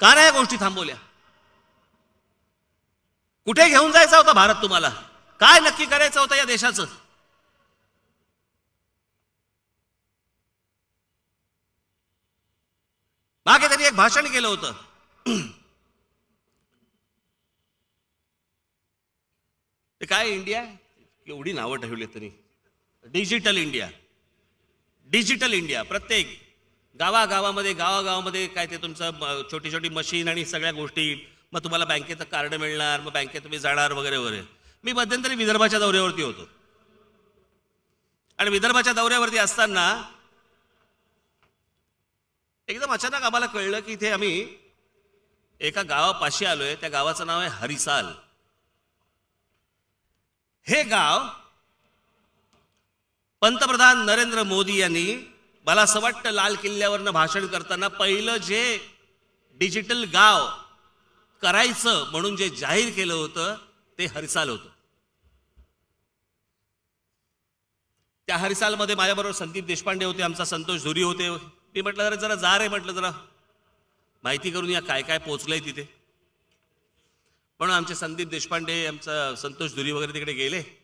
का नाही या गोष्टी थांबवल्या. कुठे घेऊन जायचा होता भारत तुम्हाला? काय नक्की करायचं होतं या देशाचं? मागे त्यांनी एक भाषण केलं होतं. ते काय इंडिया? एवढी नावं ठेवली तरी. Digital India. डिजिटल इंडिया प्रत्येक. गावागावामध्ये गावागावामध्ये काय ते तुमचं छोटी छोटी मशीन आणि सगळ्या गोष्टी मग तुम्हाला बँकेचं कार्ड मिळणार मग बँकेत तुम्ही जाणार वगैरे वगैरे. मी मध्यंतरी विदर्भाच्या दौऱ्यावरती होतो. आणि विदर्भाच्या दौऱ्यावरती असताना एकदम अचानक आम्हाला कळलं की इथे आम्ही एका गावापाशी आलोय त्या गावाचं नाव आहे हरिसाल. हे गाव पंतप्रधान नरेंद्र मोदी यांनी मला असं वाटतं लाल किल्ल्यावरनं भाषण करताना पहिलं जे डिजिटल गाव करायचं म्हणून जे जाहीर केलं होतं ते हरिसाल होतं. त्या हरिसालमध्ये माझ्याबरोबर संदीप देशपांडे होते आमचा संतोष धुरी होते. मी म्हटलं जरा जरा जा रे म्हटलं जरा माहिती करून या काय काय पोचलंय तिथे. म्हणून आमचे संदीप देशपांडे आमचा संतोष धुरी वगैरे तिकडे गेले.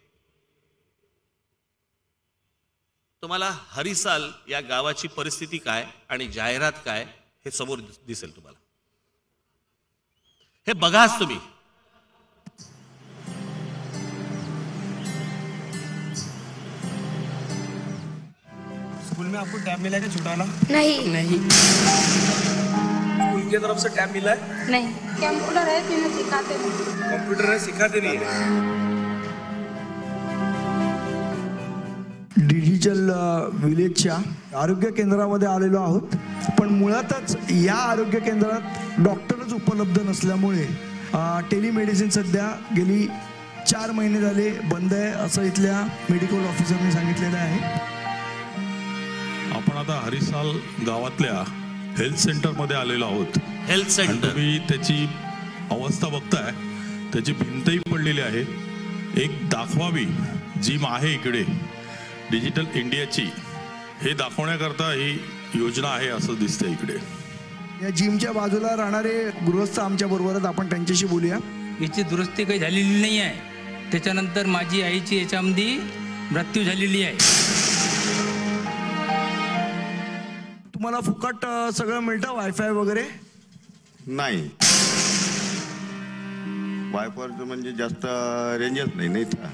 तुम्हाला हरिसाल या गावाची परिस्थिती काय आणि जाहिरात काय हे समोर दिस- दिसेल तुम्हाला. हे बघाच तुम्ही. स्कूल में आपको टैब मिला है क्या छुटा वाला नहीं। नहीं। स्कूल की तरफ से टैब मिला है? नहीं। कंप्यूटर है सिखाते नहीं। कंप्यूटर है सिखाते नहीं है। विलेजच्या आरोग्य केंद्रामध्ये आलेलो आहोत. पण मुळातच या आरोग्य केंद्रात डॉक्टरच उपलब्ध नसल्यामुळे टेलिमेडिसिन सध्या गेली चार महिने झाले बंद आहे असं इथल्या मेडिकल ऑफिसरने सांगितलेलं आहे. आपण आता हरिसाल गावातल्या हेल्थ सेंटरमध्ये आलेलो आहोत. Health centre. तुम्ही त्याची अवस्था बघताय त्याची भिंतही पडलेली आहे. एक दाखवावी जिम आहे इकडे डिजिटल इंडियाची. हे दाखवण्याकरता ही योजना आहे असं दिसतंय इकडे. या जिमच्या बाजूला राहणारे गृहस्थ आमच्या बरोबर आहेत आपण त्यांच्याशी बोलूया. याची दुरुस्ती काही झालेली नाही आहे. त्याच्यानंतर माझी आईची याच्यामध्ये मृत्यू झालेली आहे. तुम्हाला फुकट अ, सगळं मिळतं? वायफाय वगैरे? नाही. वायफायचं म्हणजे जास्त रेंजच नाही नाही का?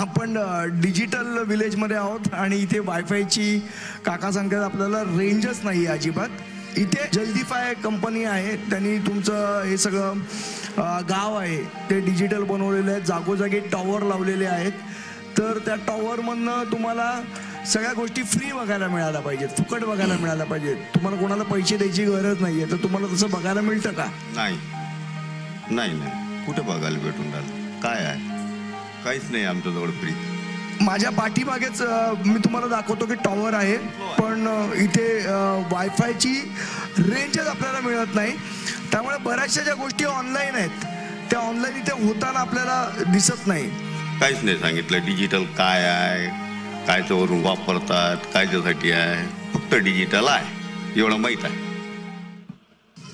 आपण डिजिटल विलेजमध्ये आहोत आणि इथे वायफायची काका सांगतात आपल्याला रेंजच नाही आहे अजिबात. इथे जल्दीफाय कंपनी आहे त्यांनी तुमचं हे सगळं गाव आहे ते डिजिटल बनवलेलं आहे. जागोजागी टॉवर लावलेले आहेत. तर त्या टॉवरमधनं तुम्हाला सगळ्या गोष्टी फ्री बघायला मिळायला पाहिजेत फुकट बघायला मिळायला पाहिजेत. तुम्हाला कोणाला पैसे द्यायची गरज नाही आहे तर तुम्हाला तसं बघायला मिळतं का? नाही. नाही नाही. कुठे बघायला भेटून राहिलं? काय आहे? काहीच नाही आमच्याजवळ फ्री माझ्या पाठीमागेच अ, मी तुम्हाला दाखवतो की टॉवर आहे पण अ, इथे वायफायची रेंजच आपल्याला मिळत नाही. त्यामुळे बऱ्याचशा ज्या गोष्टी ऑनलाईन आहेत त्या ऑनलाईन इथे होताना आपल्याला दिसत नाही. काहीच नाही सांगितलं. डिजिटल काय आहे? कायचं वरून वापरतात? कायच्यासाठी आहे? फक्त डिजिटल आहे. एवढं माहीत आहे.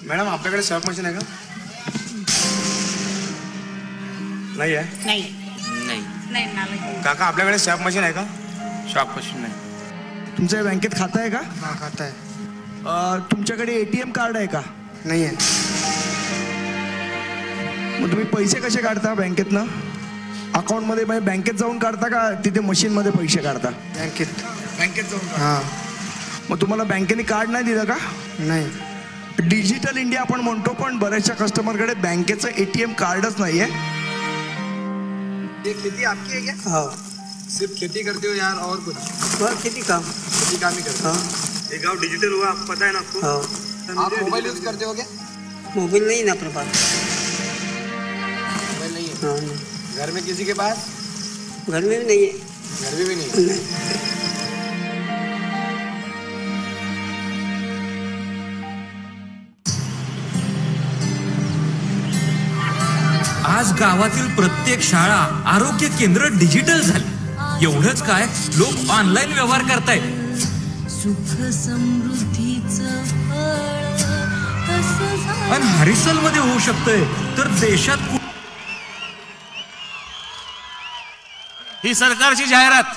मॅडम आपल्याकडे स्वॅप मशीन आहे का? नाही आहे? नाही. नाही नाही. काका आपल्याकडे स्वॅप मशीन आहे का? शॉकपासून नाही. तुमचं या बँकेत खातं आहे का? हा खाता आहे अ, तुमच्याकडे एटीएम कार्ड आहे का? नाही आहे मग तुम्ही पैसे कसे काढता बँकेतनं? अकाउंटमध्ये म्हणजे बँकेत जाऊन काढता का तिथे मशीनमध्ये पैसे काढता? बँकेत. बँकेत जाऊन हा. मग तुम्हाला बँकेने कार्ड नाही दिलं का? नाही. डिजिटल इंडिया आपण म्हणतो पण बऱ्याचशा कस्टमरकडे बँकेचं एटीएम कार्डच नाहीये. ये खेती आपकी है क्या? हाँ। सिर्फ़ खेती करते हो यार और कुछ? हाँ खेती काम। खेती काम ही करते हो। हाँ। ये गाँव डिजिटल हुआ आपको पता है ना आपको? हाँ। आप मोबाइल यूज़ करते हो क्या? मोबाइल नहीं ना अपने पास मोबाइल नहीं है? हाँ घर में किसी के पास? घर में भी नहीं है। घर में भी नहीं है? आज गावातील प्रत्येक शाळा आरोग्य केंद्र डिजिटल झाली. एवढंच काय लोक ऑनलाईन व्यवहार करतायत. सुख समृद्धीच आणि हरिसलमध्ये होऊ शकतंय तर देशात ही सरकारची जाहिरात.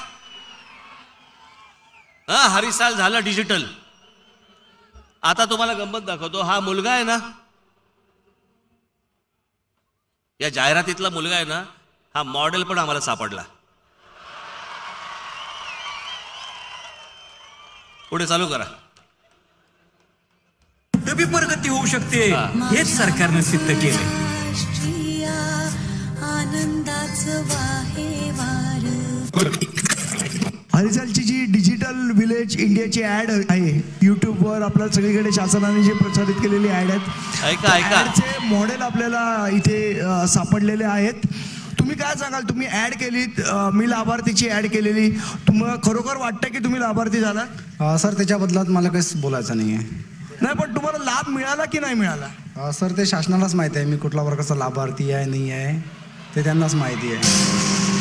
हा हरिसाल झालं डिजिटल. आता तुम्हाला गंमत दाखवतो. हा मुलगा आहे ना या जाहिरातीतला मुलगा आहे ना हा मॉडेल पण आम्हाला सापडला. पुढे चालू करा. बी प्रगती होऊ शकते. हेच सरकारनं सिद्ध केलंय. हरिसालची जी डिजिटल विलेज इंडियाची ऍड आहे युट्यूबवर आपल्या सगळीकडे शासनाने जे प्रसारित केलेली ऍड आहेत ऐका ऐका. ऍडचे मॉडेल आपल्याला इथे सापडलेले आहेत. तुम्ही काय सांगाल? तुम्ही ऍड केलीत अ, मी लाभार्थीची ऍड केलेली. तुम्हाला खरोखर वाटतं की तुम्ही लाभार्थी झालात? अ, सर त्याच्या बदलात मला काहीच बोलायचं नाही आहे नाही पण तुम्हाला लाभ मिळाला की नाही मिळाला? सर ते शासनालाच माहिती आहे मी कुठल्या वर्गाचा लाभार्थी आहे नाही आहे. ते त्यांनाच माहिती आहे.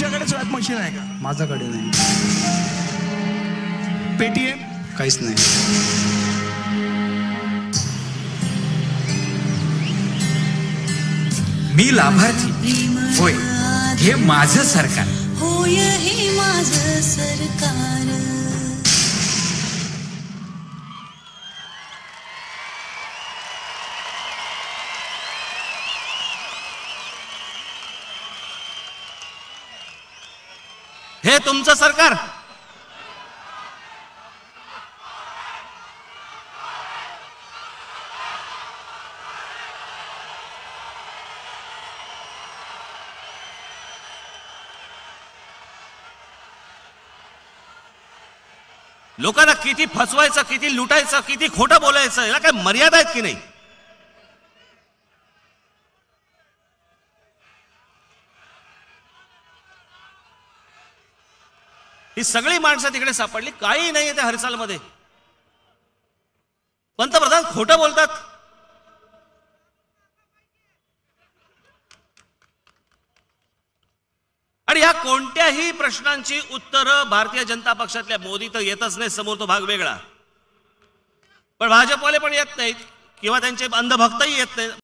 तुमच्याकडे स्वॅप मशीन आहे का? माझ्याकडे नाही. पेटीएम? काहीच नाही. मी लाभार्थी. होय हे माझं सरकार. होय हे माझं सरकार. तुमचं सरकार. लोकांना किती फसवायचं किती लुटायचं किती खोटं बोलायचं याला काय मर्यादा आहेत की नाही? ही सगळी माणसं तिकडे सापडली. काही नाहीये त्या हरसालमध्ये. पंतप्रधान खोटं बोलतात. आणि ह्या कोणत्याही प्रश्नांची उत्तरं भारतीय जनता पक्षातल्या मोदी तर येतच नाही समोर तो भाग वेगळा. पण भाजपवाले पण येत नाहीत किंवा त्यांचे अंधभक्तही येत नाहीत.